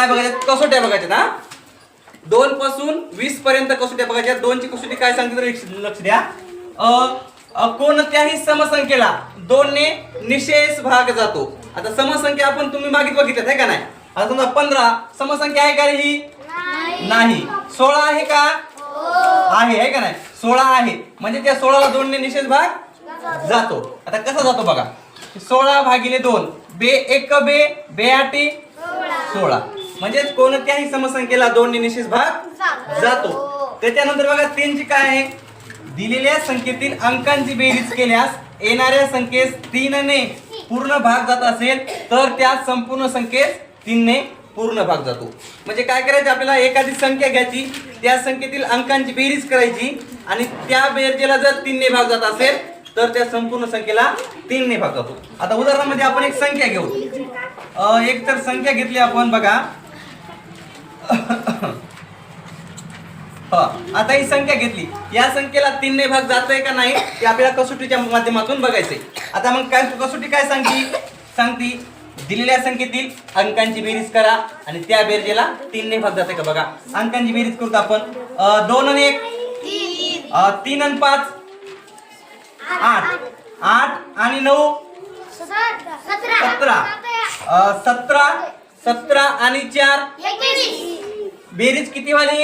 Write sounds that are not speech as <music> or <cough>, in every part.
काय बघायचं? कसोट्या बघायच्या ना दोन पासून वीस पर्यंत कसोट्या बघायच्या दोनची कसोटी काय सांगते लक्ष- द्या. कोणत्याही समसंख्येला दोनने निशेष भाग जातो. आता समसंख्या आपण तुम्ही मागित बघितल्यात आहे का नाही? आता समजा पंधरा समसंख्या आहे का रे ही? नाही. सोळा आहे का? आहे आहे का नाही? सोळा आहे. म्हणजे त्या सोळाला दोनने निषेध भाग जातो. आता कसा जातो बघा? सोळा भागिले दोन. बे एक बे बे आठी सोळा. म्हणजे कोणत्याही समसंख्येला दोनने निषेध भाग जातो. त्याच्यानंतर बघा तीनची काय आहे? दिलेल्या संख्येतील अंकांची बेरीज केल्यास येणाऱ्या संख्येस तीनने पूर्ण भाग जात असेल तर त्या संपूर्ण संख्येस तीनने पूर्ण भाग जातो. म्हणजे काय करायचं? आपल्याला एखादी संख्या घ्यायची त्या संख्येतील अंकांची बेरीज करायची आणि त्या बेरजेला जर तीनने भाग जात असेल तर त्या संपूर्ण संख्येला तीनने भाग जातो. आता उदाहरणामध्ये आपण एक संख्या घेऊ. अं, एक तर संख्या घेतली आपण बघा. <laughs> आता ही संख्या घेतली. या संख्येला तीनने भाग जातोय का नाही ते आपल्याला कसोटीच्या माध्यमातून बघायचंय. आता मग काय कसोटी काय सांगती? सांगती दिलेल्या संख्येतील अंकांची बेरीज करा आणि त्या बेरजेला तीनने भाग जाते का बघा. अंकांची बेरीज करतो आपण दोन आणि एक. तीन आणि पाच. आठ. आठ आणि नऊ. सतरा. सतरा. सतरा आणि चार. बेरीज किती वाली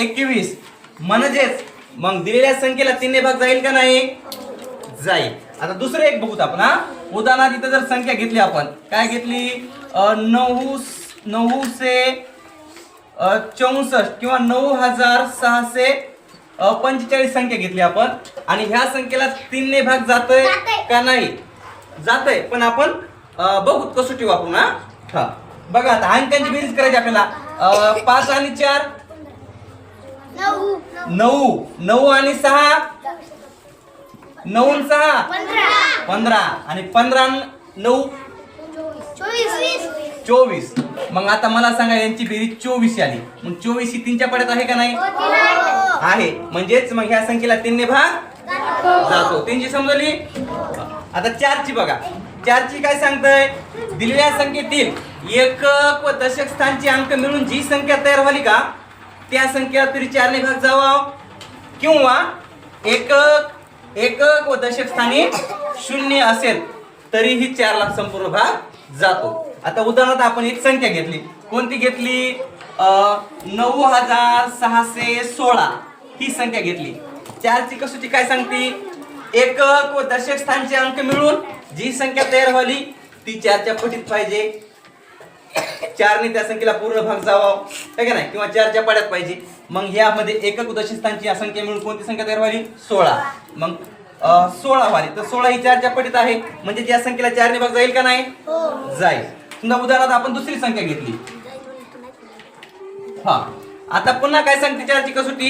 एकवीस. म्हणजेच मग दिलेल्या संख्येला तीनने भाग जाईल का नाही? जाईल. आता दुसरं एक बघूत आपण हा? उदाहरणार्थ इथं जर संख्या घेतली आपण काय घेतली? नऊ नऊ से अं, चौसष्ट किंवा नऊ हजार सहाशे पंचेचाळीस संख्या घेतली आपण. आणि ह्या संख्येला तीनने भाग जातोय. का नाही? जातोय. पण आपण अं, बघू कसोटी वापरून हा? हा. बघा आता अंकांची बेरीज करायची आपल्याला. अं, पाच आणि चार? नऊ. नऊ. आणि सहा? नऊ आणि सहा? पंधरा. आणि पंधरा आणि नऊ? चोवीस. मग आता मला सांगा यांची बेरीज चोवीस आली. मग चोवीस ही तीनच्या पड्यात आहे का नाही? आहे. म्हणजेच मग ह्या संख्येला तीनने भाग जातो. तीनची समजली? आता चारची बघा. चारची काय सांगतंय? दिलेल्या संख्येतील एकक व दशक स्थानची अंक मिळून जी संख्या तयार व्हाली का त्या संख्या तरी चारने भाग जावा. किंवा एकक एकक व दशक स्थानी शून्य असेल तरीही चारला संपूर्ण भाग जातो. आता उदाहरणार्थ आपण एक संख्या घेतली. कोणती घेतली? नऊ हजार सहाशे सोळा ही संख्या घेतली. चारची कसोची काय सांगते? एकक व दशक स्थानचे अंक मिळून जी संख्या तयार झाली ती चारच्या पटीत पाहिजे. चारने त्या संख्येला पूर्ण भाग जावा. है का नाही? किंवा चारच्या पाड्यात पाहिजे. मग ह्यामध्ये एकक दशक स्थानची संख्या मिळून कोणती संख्या तयार व्हावी सोळा. मग सोळा व्हावी तर सोळा ही चारच्या पटीत आहे. म्हणजे त्या संख्येला चारने भाग जाईल का नाही? जाईल. समजा उदाहरणार्थ आपण दुसरी संख्या घेतली. हा. आता पुन्हा काय सांगते चारची कसोटी?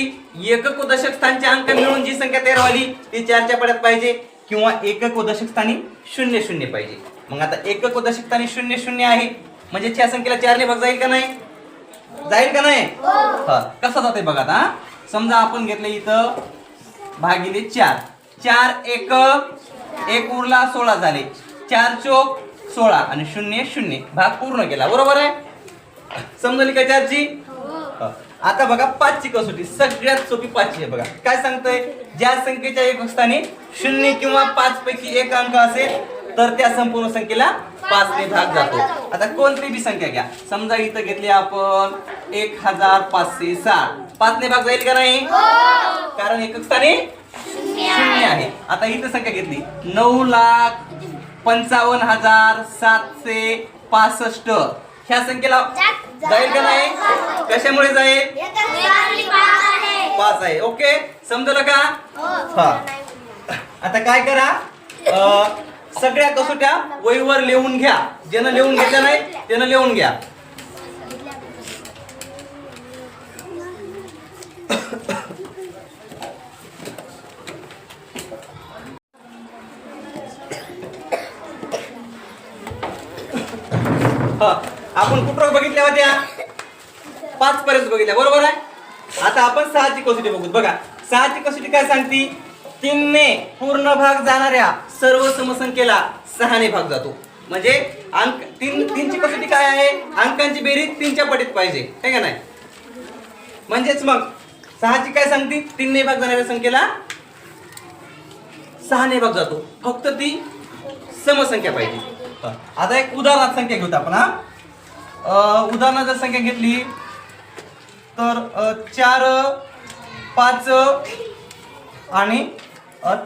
एकक दशक स्थानचे अंक मिळून जी संख्या तयार व्हावी ती चारच्या पड्यात पाहिजे किंवा एकक दशक स्थानी शून्य शून्य पाहिजे. मग आता एकक दशक स्थानी शून्य शून्य आहे. म्हणजे त्या संख्येला चारने भाग जाईल का नाही? जाईल का नाही? हा. कसं जाते बघा आता? समजा आपण घेतलं इथं भागिले चार. चार एक एक उरला सोळा झाले. चार चोक सोळा आणि शून्य शून्य. भाग पूर्ण केला. बरोबर आहे? समजली का चारची? हा. आता बघा पाचची कसोटी सगळ्यात सोपी पाचची आहे बघा. काय सांगतोय? ज्या संख्येच्या एक स्थानी शून्य किंवा पाच पैकी एक अंक असेल तर त्या संपूर्ण संख्येला पाचने भाग जातो. आता कोणती बी संख्या घ्या. समजा इथं घेतली आपण एक हजार पाचशे साठ. पाचने भाग जाईल का नाही? कारण एकक स्थानी शून्य आहे. आता इथं संख्या घेतली. नऊ लाख पंचावन्न हजार सातशे पासष्ट. ह्या संख्येला जाईल का नाही? कशामुळे जाईल? पाच आहे. ओके? समजलं का? हा आता काय करा? सगळ्या कसोट्या वहीवर लिहून घ्या. ज्यानं लिहून घेतल्या नाही त्यानं लिहून घ्या. <coughs> हा, आपण कुठं बघितल्या होत्या? पाच पर्यंत बघितल्या बरोबर आहे? आता आपण सहाची कसोटी बघू बघा सहाची कसोटी काय सांगती? तीनने पूर्ण भाग जाणाऱ्या सर्व समसंख्येला सहाने भाग जातो. म्हणजे अंक तीन तीनची कसोटी काय आहे? अंकांची बेरीज तीनच्या पटीत पाहिजे हे का नाही? म्हणजेच मग सहाची काय सांगते? तीनने भाग जाणाऱ्या संख्येला सहाने भाग जातो. फक्त ती समसंख्या पाहिजे. आता एक उदाहरणार्थ संख्या घेऊ आपण हा. अं, उदाहरणार्थ जर संख्या घेतली. तर चार पाच आणि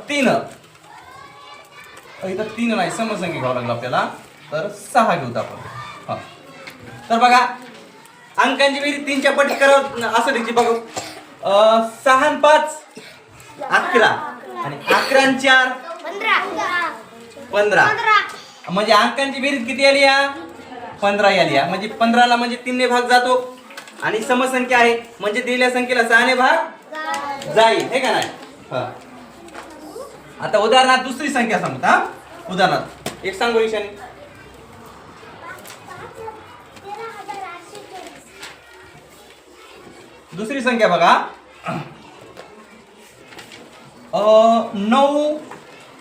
तीन. इथं तीन नाही समसंख्या घ्यावं लागलं आपल्याला. तर सहा घेऊत आपण. हा. तर बघा अंकांची बेरीज तीनच्या पटी करावं असं द्यायची. बघू. सहा आणि पाच अकरा. आणि अकरा आणि चार पंधरा. म्हणजे अंकांची बेरीज किती आली या? पंधरा या या. म्हणजे पंधराला म्हणजे तीनने भाग जातो. आणि समसंख्या आहे म्हणजे दिलेल्या संख्येला सहाने भाग जाईल. हे का नाही? हा. आता उदाहरणार्थ दुसरी संख्या सांगत हा. उदाहरणार्थ एक सांगू ईशानी दुसरी संख्या बघा. नऊ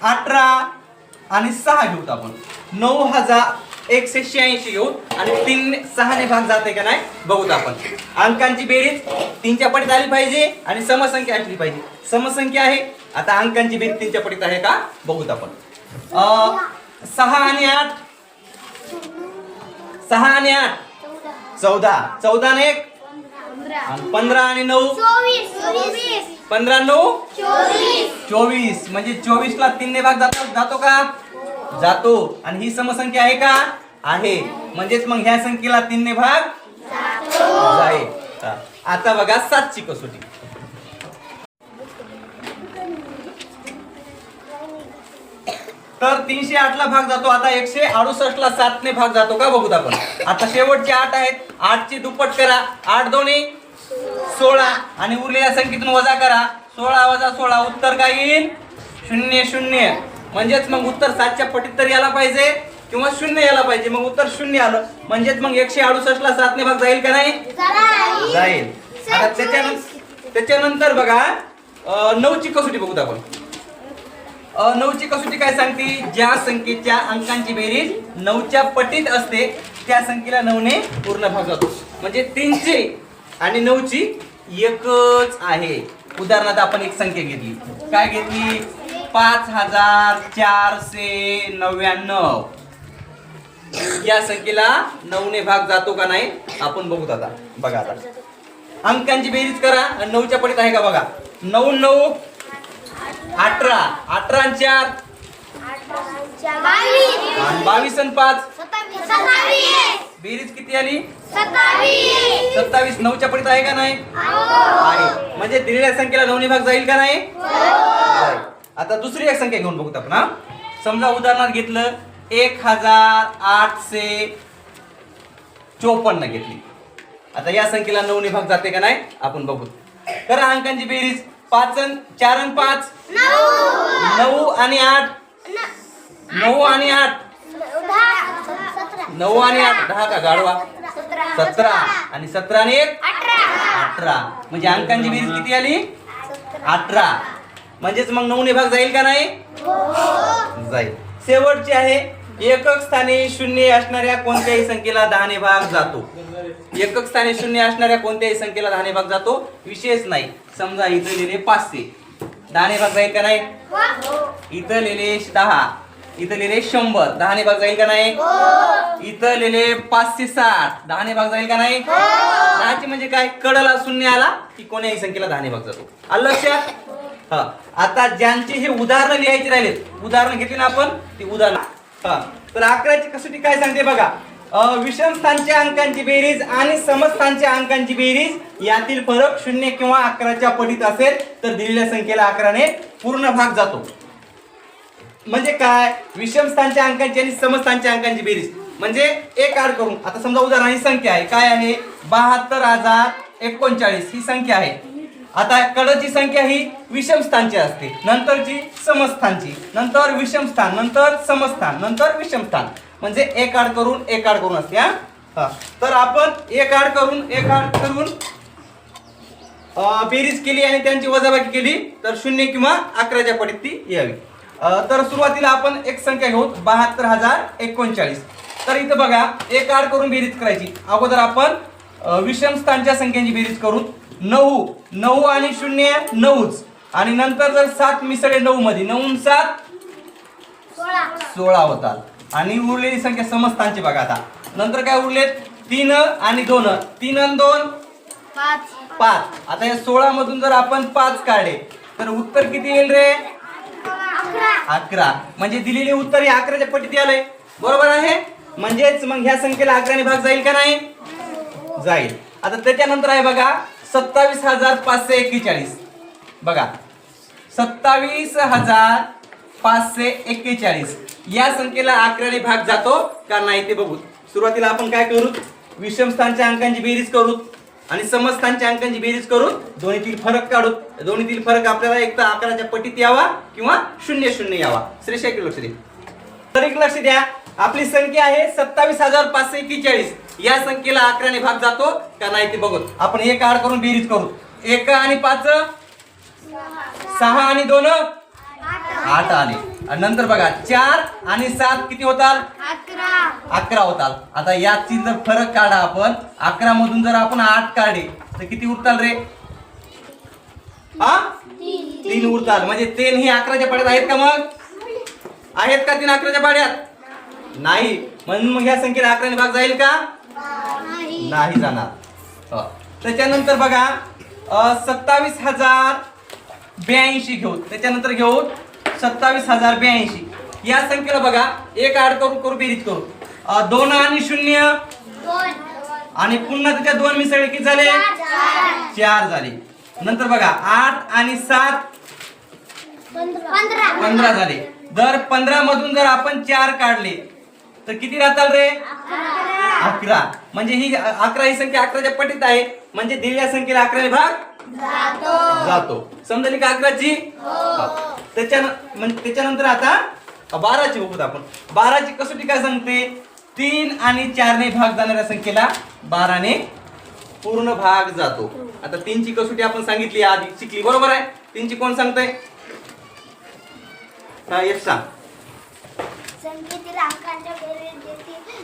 अठरा आणि सहा घेऊ आपण. नऊ हजार एकशे शहाऐंशी घेऊ आणि तीन सहाने भाग जाते का नाही बघूत आपण. अंकांची बेरीज तीनच्या पटीत आली पाहिजे आणि समसंख्या असली पाहिजे. समसंख्या आहे आता अंकांची बेरीज तीनच्या पटीत आहे का बघूत आपण. सहा आणि आठ. सहा आणि आठ. चौदा. चौदा आणि एक. पंधरा आणि नऊ. पंधरा नऊ? चोवीस. म्हणजे चोवीस ला तीनने भाग जातो जातो का? जातो. आणि ही समसंख्या आहे का? आहे. म्हणजेच मग ह्या संख्येला तीनने भाग जाईल. आता बघा सातची कसोटी. तर तीनशे आठ ला भाग जातो. आता एकशे अडुसष्ट ला सातने भाग जातो का? बघूत आपण. आता शेवटचे आठ आहेत. आठची दुप्पट करा. आठ दोन्ही सोळा. आणि उरलेल्या संख्येतून वजा करा. सोळा वजा सोळा. उत्तर काय येईल? शून्य शून्य. म्हणजेच मग उत्तर सातच्या पटीत तर यायला पाहिजे किंवा शून्य यायला पाहिजे. मग उत्तर शून्य आलं. म्हणजेच मग एकशे अडुसष्ट ला सातने भाग जाईल का नाही? जाईल. आता त्याच्यानंतर त्याच्यानंतर बघा नऊची कसोटी बघूत आपण. नऊची कसोटी काय सांगते? ज्या संख्येच्या अंकांची बेरीज नऊच्या पटीत असते त्या संख्येला नऊने पूर्ण भाग जातो. म्हणजे तीनशे आणि नऊची एकच आहे. उदाहरणार्थ आपण एक संख्या घेतली. काय घेतली? पाच हजार चारशे नव्याण्णव. या संख्येला नऊने भाग जातो का नाही आपण बघूत आता बघा आता. अंकांची बेरीज करा आणि नऊच्या पटीत आहे का बघा? नऊ नऊ अठरा. अठरा चार. बावीस आणि पाच. बेरीज किती आली? सत्तावीस. नऊच्या पटीत आहे का नाही? आहे. म्हणजे दिलेल्या संख्येला नवनी भाग जाईल का नाही? जाईल. आता दुसरी एक संख्या घेऊन बघू आपण हा. समजा उदाहरणार्थ घेतलं एक हजार आठशे चोपन्न घेतली. आता या संख्येला नवनी भाग जाते का नाही? आपण बघू. करा अंकांची बेरीज पाच चार आणि पाच? नऊ. आणि आठ? नऊ आणि आठ? नऊ आणि आठ. दहा का गाडवा सतरा. आणि सतरा आणि एक? अठरा. म्हणजे अंकांची बेरीज किती आली? अठरा. म्हणजेच मग नऊ भाग जाईल का नाही? जाईल. शेवटची आहे एकक स्थानी शून्य असणाऱ्या कोणत्याही संख्येला दहाने भाग जातो. एकक स्थानी शून्य असणाऱ्या कोणत्याही संख्येला दहाने भाग जातो. विशेष नाही. समजा इथं लिहिले पाचशे. दहाने भाग जाईल का नाही? इथं लिहिले दहा. इथं लिहिले शंभर. दहाने भाग जाईल का नाही? इथं लिहिले पाचशे साठ. दहाने भाग जाईल का नाही? दहाचे म्हणजे काय? कडला शून्य आला की कोण्याही संख्येला दहाने भाग जातो. आलं लक्षात? हा. आता ज्यांची हे उदाहरणं लिहायची राहिलेत उदाहरण घेतली ना आपण ती उदाहरण. हा. तर अकराची कसोटी काय सांगते बघा? विषम स्थानच्या अंकांची बेरीज आणि समस्थानच्या अंकांची बेरीज यातील फरक शून्य किंवा अकराच्या पटीत असेल तर दिलेल्या संख्येला अकराने पूर्ण भाग जातो. म्हणजे काय? विषम स्थानच्या अंकांची आणि समस्थानच्या अंकांची बेरीज. म्हणजे एक आड करून आता समजा उदाहरण ही संख्या आहे. काय आहे? बहात्तर हजार एकोणचाळीस ही संख्या आहे. आता कडची संख्या ही विषम स्थानची असते नंतरची समस्थानची. नंतर विषम स्थान नंतर समस्थान नंतर विषम स्थान म्हणजे एक आड करून एक आड करून असते हा? तर आपण एक आड करून एक आड करून बेरीज केली आणि त्यांची वजाबाकी केली तर शून्य किंवा अकराच्या पटीत ती यावी. तर सुरुवातीला आपण एक संख्या घेऊ. बहात्तर हजार एकोणचाळीस. तर इथं बघा एक आड करून बेरीज करायची. अगोदर आपण विषम स्थानच्या संख्यांची बेरीज करू. नऊ नऊ आणि शून्य नऊच. आणि नंतर जर सात मिसळे नऊ मध्ये नऊ सात सोळा. होतात. आणि उरलेली संख्या समस्थानची बघा आता. नंतर काय उरलेत? तीन आणि दोन. तीन आणि दोन? पाच. आता या सोळा मधून जर आपण पाच काढले तर उत्तर किती येईल रे? अकरा. म्हणजे दिलेले उत्तर हे अकराच्या पटीत आलंय बरोबर आहे? म्हणजेच मग ह्या संख्येला अकराने भाग जाईल का नाही? जाईल. आता त्याच्यानंतर आहे बघा सत्तावीस हजार पाचशे एक्केचाळीस. बघा. सत्तावीस हजार पाचशे एक्केचाळीस. या संख्येला अकराने भाग जातो का नाही ते बघू. सुरुवातीला आपण काय करू? विषम स्थानच्या अंकांची बेरीज करू. आणि समस्थानच्या अंकांची बेरीज करून दोन्हीतील फरक काढू दोन्हीतील फरक आपल्याला एक तर अकराच्या पटीत यावा किंवा शून्य शून्य यावा. श्रेष्ठ एक लक्ष दे तर एक लक्ष द्या. आपली संख्या आहे सत्तावीस हजार पाचशे एक्केचाळीस. या संख्येला अकराने भाग जातो का नाही ते बघू आपण एक आड करून बेरीज करू. एक आणि पाच सहा आणि दोन आठ आले. आणि नंतर बघा चार आणि सात किती होतात अकरा. होतात आता याची जर फरक काढा आपण अकरा मधून जर आपण आठ काढले तर किती उरताल रे? हा तीन उरतात म्हणजे तीन हे अकराच्या पाड्यात आहेत का मग? आहेत का तीन अकराच्या पाड्यात? नाही. म्हणून मग या संख्येला अकराने भाग जाईल का? नाही. जाणार. त्याच्यानंतर बघा सत्तावीस हजार ब्याऐंशी घेऊ. त्याच्यानंतर घेऊ सत्तावीस हजार ब्याऐंशी. या संख्येला बघा एक आड करू करू बेरीज करू दोन आणि शून्य. आणि पुन्हा त्याच्या दोन मिसळले किती झाले? चार झाले. नंतर बघा आठ आणि सात पंधरा. झाले. दर पंधरा मधून जर आपण चार काढले तर किती राहतात रे? अकरा. म्हणजे ही अकरा ही संख्या अकराच्या पटीत आहे. म्हणजे दिलेल्या संख्येला अकराने भाग जातो. समजली का अकराची? त्याच्या म्हणजे त्याच्यानंतर आता बाराची बघूत आपण. बाराची कसोटी काय सांगते? तीन आणि चारने भाग जाणाऱ्या संख्येला बाराने पूर्ण भाग जातो. आता तीनची कसोटी आपण सांगितली आधी. शिकली. बरोबर आहे? तीनची कोण सांगतंय? हा सांग संख्येतील अंकांच्या बेरीज जेथे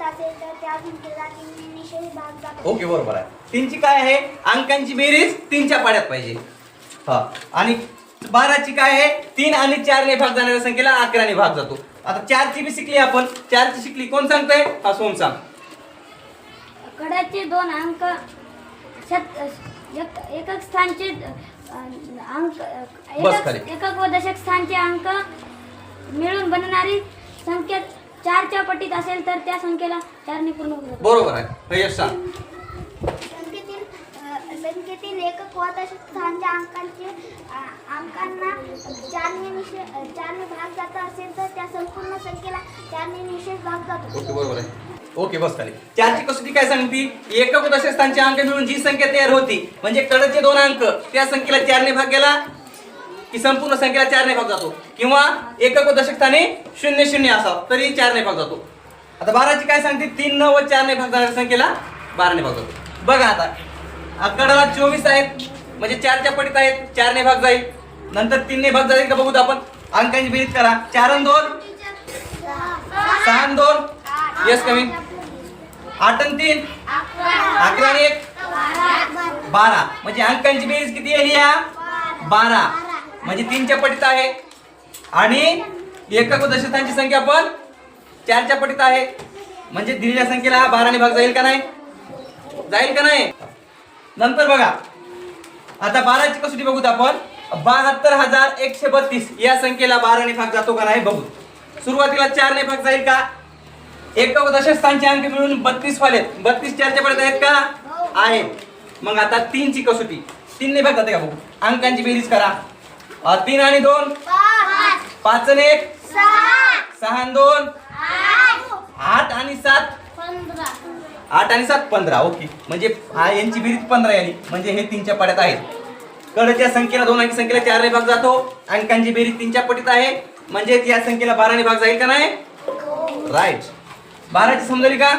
तीनच्या पटीत असेल तर त्या संख्येला तीन निषेध भाग जातो ओके बरोबर आहे. तीनची काय आहे? अंकांची बेरीज तीनच्या पाड्यात पाहिजे. हा. आणि बाराची काय आहे? तीन आणि चारने भाग जाणाऱ्या संख्येला अकराने भाग जातो. आता चारची बी शिकली आपण. चारची शिकली कोण सांगतंय? हा सोम सांग. कडाचे दोन अंक शत एक- एकक स्थानचे अ, अंक बस एकक. एकक व दशक स्थानचे अंक मिळून बनणारी संख्या चारच्या पटीत असेल तर त्या संख्येला चारने पूर्ण होतो बरोबर आहे. हा यश सांग. संख्येतील अ, संख्येतील एकक व दशक स्थानच्या अंकांचे अ, अंकांना चारने निषेध चारने भाग जात असेल तर त्या संपूर्ण संख्येला चारने निषेध भाग जातो. ओके बरोबर आहे. ओके बस खाली. चारची कसोटी काय सांगती? एकक दशक स्थानचे अंक मिळून जी संख्या तयार होती म्हणजे कडचे दोन अंक त्या संख्येला चारने भाग गेला की संपूर्ण संख्येला चारने भाग जातो. किंवा एकक व दशक स्थानी शून्य शून्य असावं तरी चारने भाग जातो. आता बाराची काय सांगते? तीन नऊ व चारने भाग जाणाऱ्या संख्येला बाराने भाग जातो. बघा आता. आकडाला चोवीस आहेत म्हणजे चारच्या पटीत आहेत चारने भाग जाईल. नंतर तीनने भाग जाईल का बघू आपण? अंकांची बेरीज करा. चार आणि दोन. सहा दोन. येस कमी आठ आणि तीन. अकरा आणि एक. बारा. म्हणजे अंकांची बेरीज किती आहे या? बारा. म्हणजे तीनच्या पटीत आहे. आणि एकक दशतांची संख्या पण चारच्या पटीत आहे. म्हणजे दिलेल्या संख्येला बाराने भाग जाईल का नाही? जाईल का नाही? नंतर बघा. आता बाराची कसोटी बघूत आपण. बहात्तर हजार एकशे बत्तीस या संख्येला बाराने भाग जातो का नाही बघू. सुरुवातीला चारने भाग जाईल का? एक व अंक मिळून बत्तीस वाले बत्तीस चारच्या पडत आहेत का? आहेत. मग आता तीनची कसोटी. तीनने भाग जाते का बघू? अंकांची बेरीज करा. अ, तीन आणि दोन. पाच आणि एक. सहा आणि दोन. आठ आणि सात. आठ आणि सात पंधरा. ओके. म्हणजे हा यांची बेरीज पंधरा यानी म्हणजे हे तीनच्या पाड्यात आहेत. कडच्या संख्येला दोन अंकी संख्येला चारने भाग जातो. अंकांची बेरीज तीनच्या पटीत आहे. म्हणजे या संख्येला बाराने भाग जाईल का नाही? राईट बाराची समजली का?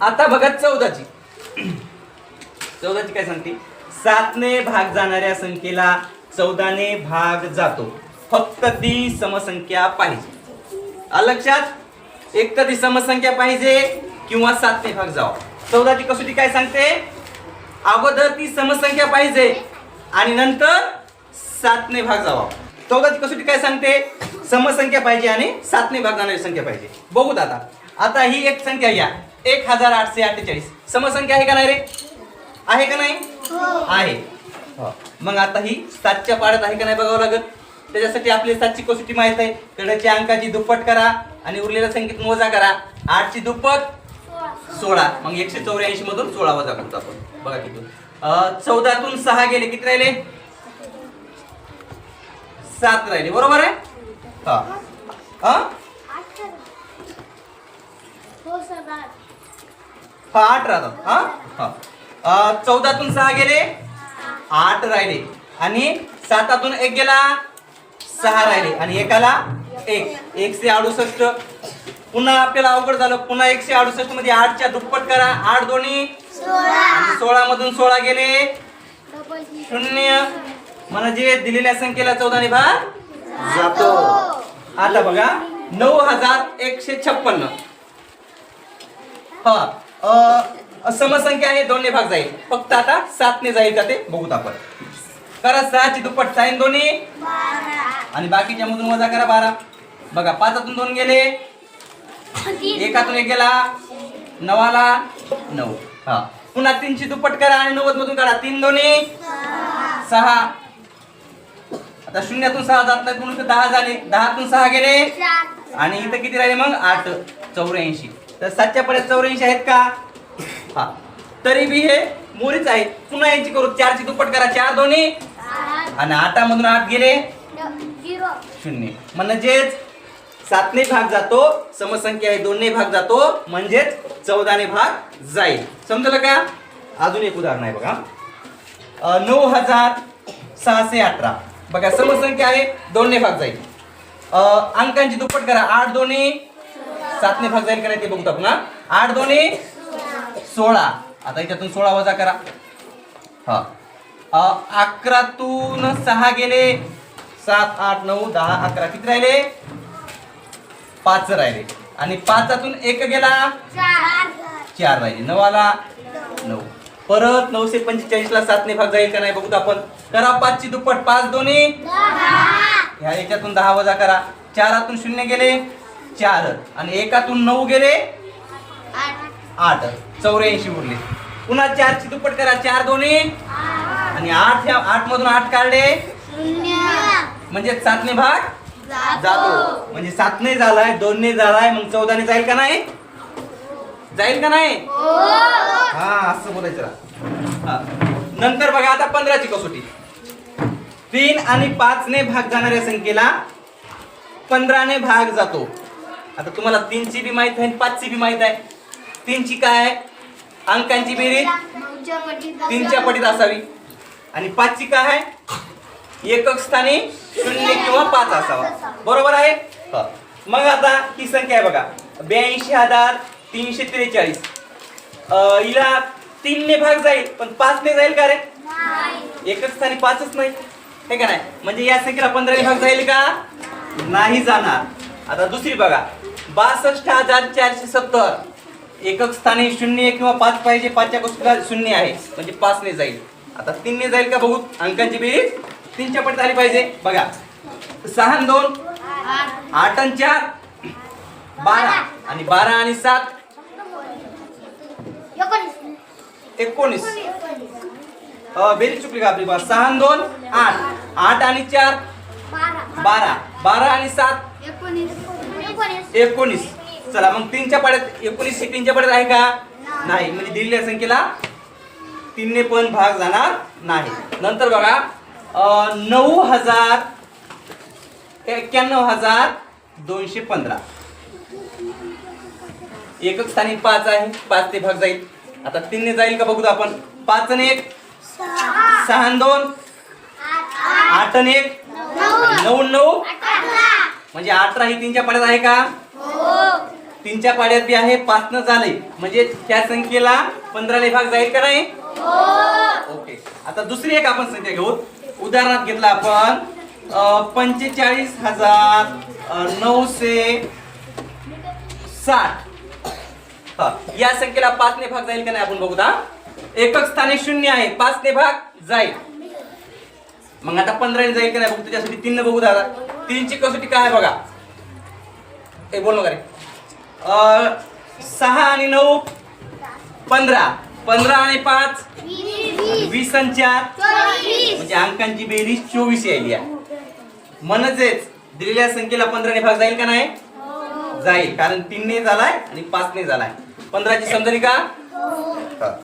आता बघा चौदाची. चौदाची काय सांगते? सातने भाग जाणाऱ्या संख्येला चौदाने भाग जातो. फक्त ती समसंख्या पाहिजे. लक्षात? एक तर ती समसंख्या पाहिजे किंवा सातने भाग जावा. चौदाची कसोटी काय सांगते? अगोदर ती समसंख्या पाहिजे आणि नंतर सातने भाग जावा. चौदाची कसोटी काय सांगते? समसंख्या पाहिजे आणि सातने भाग जाणारी संख्या पाहिजे. बघूत आता. आता ही एक संख्या घ्या. एक हजार आठशे अठ्ठेचाळीस. समसंख्या आहे का नाही रे? आहे का नाही? आहे. हो. मग आता ही सातच्या पाड्यात आहे का नाही बघावं लागत त्याच्यासाठी आपली सातची कसोटी माहीत आहे. कडेच्या अंकाची दुप्पट करा आणि उरलेल्या संख्येत मोजा करा. आठची दुप्पट सोळा. मग एकशे चौऱ्याऐंशी मधून सोळा वजा करतो आपण. बघा किती. चौदातून सहा गेले. किती राहिले? सात राहिले. बरोबर आहे? हा. हा आठ राहतात. हा? हा. चौदातून सहा गेले. आठ राहिले. आणि सातातून एक गेला सहा राहिले. आणि एकाला एक. एकशे अडुसष्ट. पुन्हा आपल्याला अवघड झालं. पुन्हा एकशे अडुसष्टमध्ये आठच्या दुप्पट करा. आठ दोन्ही. सोळा. मधून सोळा गेले. शून्य. म्हणजे दिलेल्या संख्येला चौदाने भाग जातो. आता बघा. नऊ हजार एकशे छप्पन्न. हा. अ, समसंख्या आहे दोनने भाग जाईल. फक्त आता सातने जाईल का ते? बघूत आपण. करा सहाची दुप्पट साईन दोन्ही. आणि बाकीच्या मधून वजा करा बारा. बघा पाचातून दोन गेले. एकातून एक गेला. नवाला नऊ. हा. पुन्हा तीनची दुप्पट करा आणि नव्वद मधून काढा. तीन दोन्ही. सहा. आता शून्यातून सहा जात नाही म्हणून दहा झाले. दहातून सहा गेले. आणि इथं किती राहिले मग? आठ. चौऱ्याऐंशी. तर सातच्या पर्यंत चौऱ्याऐंशी आहेत का? हा. तरी बी हे मोरीच आहे पुन्हा यांची करू. चारची दुप्पट करा. चार दोन्ही. आणि आठामधून आठ गेले. शून्य. म्हणजेच सातने भाग जातो समसंख्या आहे दोनने भाग जातो म्हणजेच चौदाने भाग जाईल. समजलं का? अजून एक उदाहरण आहे बघा. नऊ हजार सहाशे अठरा. बघा समसंख्या आहे दोनने भाग जाईल. अंकांची दुप्पट करा. आठ दोन्ही. सातने भाग जाईल का नाही ते बघतो आपण. आठ दोन्ही. सोळा. आता याच्यातून सोळा वजा करा. हा. अकरातून सहा गेले. सात आठ नऊ दहा अकरा. किती राहिले? पाच राहिले. आणि पाचातून एक गेला? चार. राहिले. नवाला नऊ. परत नऊशे पंचेचाळीस ला सातने भाग जाईल का नाही बघू आपण. करा पाचची दुप्पट. पाच दोन्ही. ह्या याच्यातून दहा वजा करा. चारातून शून्य गेले. चार. आणि एकातून नऊ गेले. आठ. चौऱ्याऐंशी उरले पुन्हा चारची दुप्पट करा चार दोन्ही. आणि आठ ह्या आठ मधून आठ काढले. म्हणजे सातने भाग जातो. म्हणजे सातने झालाय दोनने झालाय मग चौदाने जाईल का नाही जाईल का नाही हो. हा असं बोलायचं राहा. नंतर बघा आता पंधराची कसोटी तीन आणि पाचने भाग जाणाऱ्या संख्येला पंधराने भाग जातो आता तुम्हाला तीनची बी माहीत आहे आणि पाचची बी माहीत आहे तीनची काय? आहे अंकांची बेरीज? तीनच्या पटीत असावी. आणि पाचची काय? आहे एकक स्थानी शून्य किंवा पाच असावा. बरोबर आहे? ह. मग आता ही संख्या आहे बघा. ब्याऐंशी हजार तीनशे त्रेचाळीस. हिला तीनने भाग जाईल पण पाचने जाईल का रे? नाही. एकच स्थानी पाचच नाही. हे का नाही? म्हणजे या संख्येला पंधराने भाग जाईल का? नाही जाणार. आता दुसरी बघा. बासष्ट हजार चारशे सत्तर. एकक स्थानी शून्य किंवा पाच पाहिजे पाचच्या गोष्टीला शून्य आहे. म्हणजे पाचने जाईल. आता तीनने जाईल का बघू? अंकांची बेरीज तीनच्या पट आली पाहिजे. बघा. सहा दोन? आठ. आणि चार? बारा. आणि बारा आणि सात? एकोणीस. एकोणीस बेरीज चुकली का आपली? बार सहा दोन? आठ. आठ आणि चार? बारा. बारा. बारा आणि सात? एकोणीस. चला मग तीनच्या पाड्यात एकोणीस हे तीनच्या पाड्यात आहे का? नाही. म्हणजे दिलेल्या संख्येला तीनने पण भाग जाणार नाही. नंतर बघा नऊ हजार एक्क्याण्णव हजार दोनशे पंधरा. एकक स्थानी पाच आहे. पाच ते भाग जाईल. आता तीनने जाईल का बघू आपण. पाच आणि एक. सहा. दोन. आठ. आणि एक. नऊ. नऊ. म्हणजे अठरा ही तीनच्या पाड्यात आहे का? हो. तीनच्या पाड्यात बी आहे पाचनं झाले म्हणजे त्या संख्येला पंधराने भाग जाईल का नाही ओके. आता दुसरी एक आपण संख्या घेऊ. उदाहरणात घेतला आपण पंचेचाळीस हजार नऊशे साठ. हा या संख्येला पाचने भाग जाईल का नाही आपण बघू दा. एकक स्थानी शून्य आहे पाचने भाग जाईल. मग आता पंधराने जाईल का नाही बघू त्याच्यासाठी तीन बघू दादा तीनची कसोटी काय आहे बघा. ते बोल ना रे. सहा आणि नऊ पंधरा. पंधरा आणि पाच वीस आणि चार. म्हणजे अंकांची बेरीज चोवीस यायली आहे. म्हणजेच दिलेल्या संख्येला पंधराने भाग जाईल का नाही? जाईल. कारण तीनने झालाय आणि पाचने झालाय. पंधराची समजली का? हा.